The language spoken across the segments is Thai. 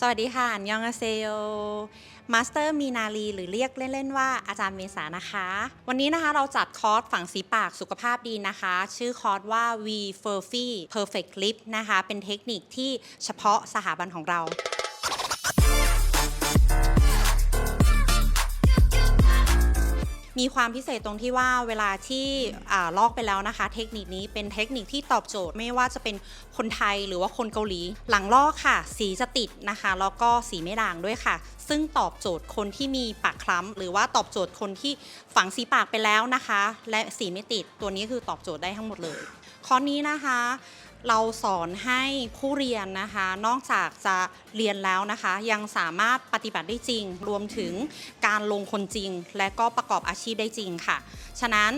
สวัสดีค่ะอันยองอาเซโยมาสเตอร์มีนาลีหรือเรียกเล่น ๆ ว่าอาจารย์เมษานะคะ วันนี้นะคะเราจัดคอร์สฝั่งสีปากสุขภาพดีนะคะ ชื่อคอร์สว่า V f u r f y Perfect Lip นะคะ เป็นเทคนิคที่เฉพาะสถาบันของเรา มีความพิเศษตรงที่ว่าเวลาที่ลอกไปแล้วนะคะ เทคนิคนี้เป็นเทคนิคที่ตอบโจทย์ไม่ว่าจะเป็นคนไทยหรือว่าคนเกาหลี หลังลอกค่ะ สีจะติดนะคะ แล้วก็สีไม่ด่างด้วยค่ะ ซึ่งตอบโจทย์คนที่มีปากคล้ำหรือว่าตอบโจทย์คนที่ฝังสีปากไปแล้วนะคะ และสีไม่ติดตัวนี้คือตอบโจทย์ได้ทั้งหมดเลยคอร์สนี้นะคะ เราสอนให้ผู้เรียนนะคะ นอกจากจะเรียนแล้วนะคะ ยังสามารถปฏิบัติได้จริง รวมถึงการลงคนจริง และก็ประกอบอาชีพได้จริงค่ะ ฉะนั้น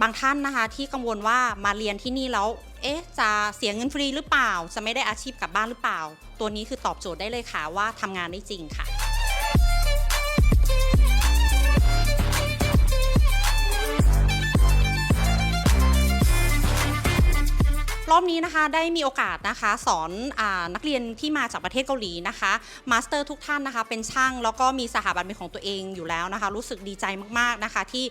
บางท่านนะคะที่กังวลว่ามาเรียนที่นี่แล้ว เอ๊ะ จะเสียเงินฟรีหรือเปล่า จะไม่ได้อาชีพกลับบ้านหรือเปล่า ตัวนี้คือตอบโจทย์ได้เลยค่ะว่าทำงานได้จริงค่ะ อบนี้นะคะได้มีโอกาสนะคะสอนอนักเรียนที่มาจากประเทศเกาหลีนะคะมาสเตอร์ทุกท่านนะคะเป็นช่างแล้วก็มีสถาบันเป็นของตัวเองอยู่แล้วนะคะ รู้สึกดีใจมากๆนะคะที่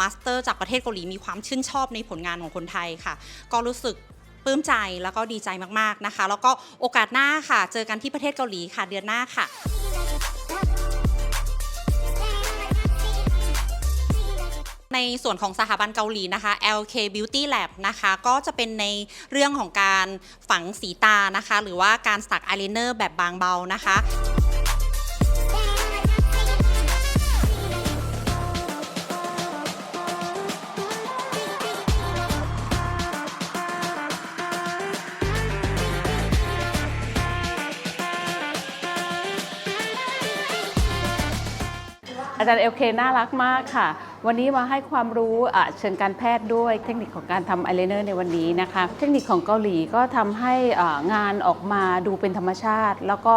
มาสเตอร์จากประเทศเกาหลีมีความชื่นชอบในผลงานของคนไทยค่ะ ก็รู้สึกปลื้มใจแล้วก็ดีใจมากๆนะคะ แล้วก็โอกาสหน้าค่ะ เจอกันที่ประเทศเกาหลีค่ะเดือนหน้าค่ะ ในส่วนของสถาบันเกาหลีนะคะ LK Beauty Lab นะคะก็จะเป็นในเรื่องของการฝังสีตานะคะ หรือว่าการสักอายไลเนอร์แบบบางเบานะคะอาจารย์เอลเคน่ารักมากค่ะ วันนี้มาให้ความรู้เชิงการแพทย์ด้วยเทคนิคของการทำอายไลเนอร์ในวันนี้นะคะ เทคนิคของเกาหลีก็ทำให้งานออกมาดูเป็นธรรมชาติ แล้วก็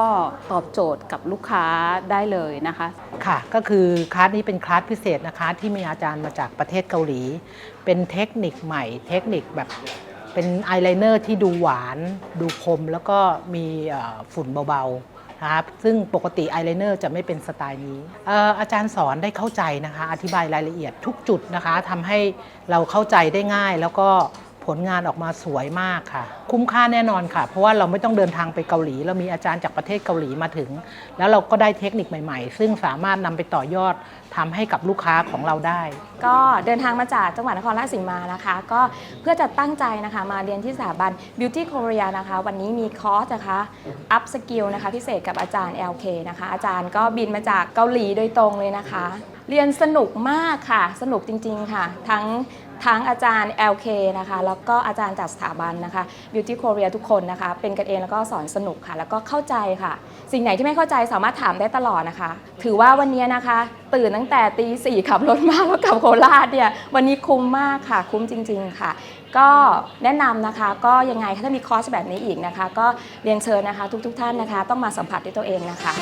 ตอบโจทย์กับลูกค้าได้เลยนะคะ ค่ะ ก็คือคลาสนี้เป็นคลาสพิเศษนะคะ ที่มีอาจารย์มาจากประเทศเกาหลี เป็นเทคนิคใหม่ เทคนิคแบบเป็นอายไลเนอร์ที่ดูหวาน ดูคมแล้วก็มีฝุ่นเบาๆ นะครับซึ่งปกติอายไลเนอร์จะไม่เป็นสไตล์นี้อาจารย์สอนได้เข้าใจนะคะ อธิบายรายละเอียดทุกจุดนะคะทำให้เราเข้าใจได้ง่ายแล้วก็ ผลงานออกมาสวยมากค่ะ คุ้มค่าแน่นอนค่ะ เพราะว่าเราไม่ต้องเดินทางไปเกาหลี เรามีอาจารย์จากประเทศเกาหลีมาถึง แล้วเราก็ได้เทคนิคใหม่ๆ ซึ่งสามารถนำไปต่อยอดทำให้กับลูกค้าของเราได้ ก็เดินทางมาจากจังหวัดนครราชสีมานะคะ ก็เพื่อจะตั้งใจนะคะมาเรียนที่สถาบัน Beauty Korea นะคะ วันนี้มีคอร์สนะคะ Up Skill นะคะพิเศษกับอาจารย์ LK นะคะ อาจารย์ก็บินมาจากเกาหลีโดยตรงเลยนะคะ เรียนสนุกมากค่ะ สนุกจริงๆค่ะ ทั้ง ทั้งอาจารย์ LK นะคะ แล้วก็อาจารย์จากสถาบันนะคะ Beauty Korea ทุกคนนะคะ เป็นกันเองแล้วก็สอนสนุกค่ะ แล้วก็เข้าใจค่ะ สิ่งไหนที่ไม่เข้าใจสามารถถามได้ตลอดนะคะ ถือว่าวันนี้นะคะ ตื่นตั้งแต่ตีสี่ขับรถมาแล้วกลับโคราชเนี่ย วันนี้คุ้มมากค่ะ คุ้มจริง ๆ ค่ะ ก็แนะนำนะคะ ก็ยังไงถ้ามีคอร์สแบบนี้อีกนะคะ ก็เรียนเชิญนะคะ ทุกๆท่านนะคะ ต้องมาสัมผัสด้วยตัวเองนะคะ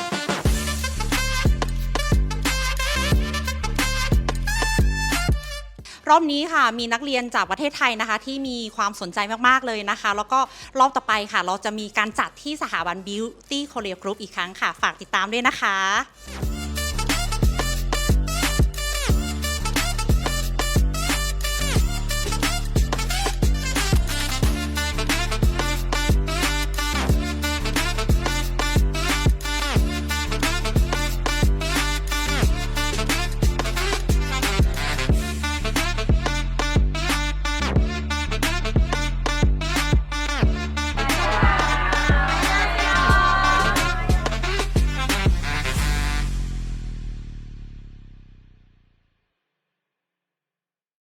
รอบนี้ค่ะมีนักเรียนจากประเทศไทยนะคะ ที่มีความสนใจมากๆเลยนะคะ แล้วก็รอบต่อไปค่ะ เราจะมีการจัดที่สถาบัน Beauty Korea Group อีกครั้งค่ะ ฝากติดตามด้วยนะคะ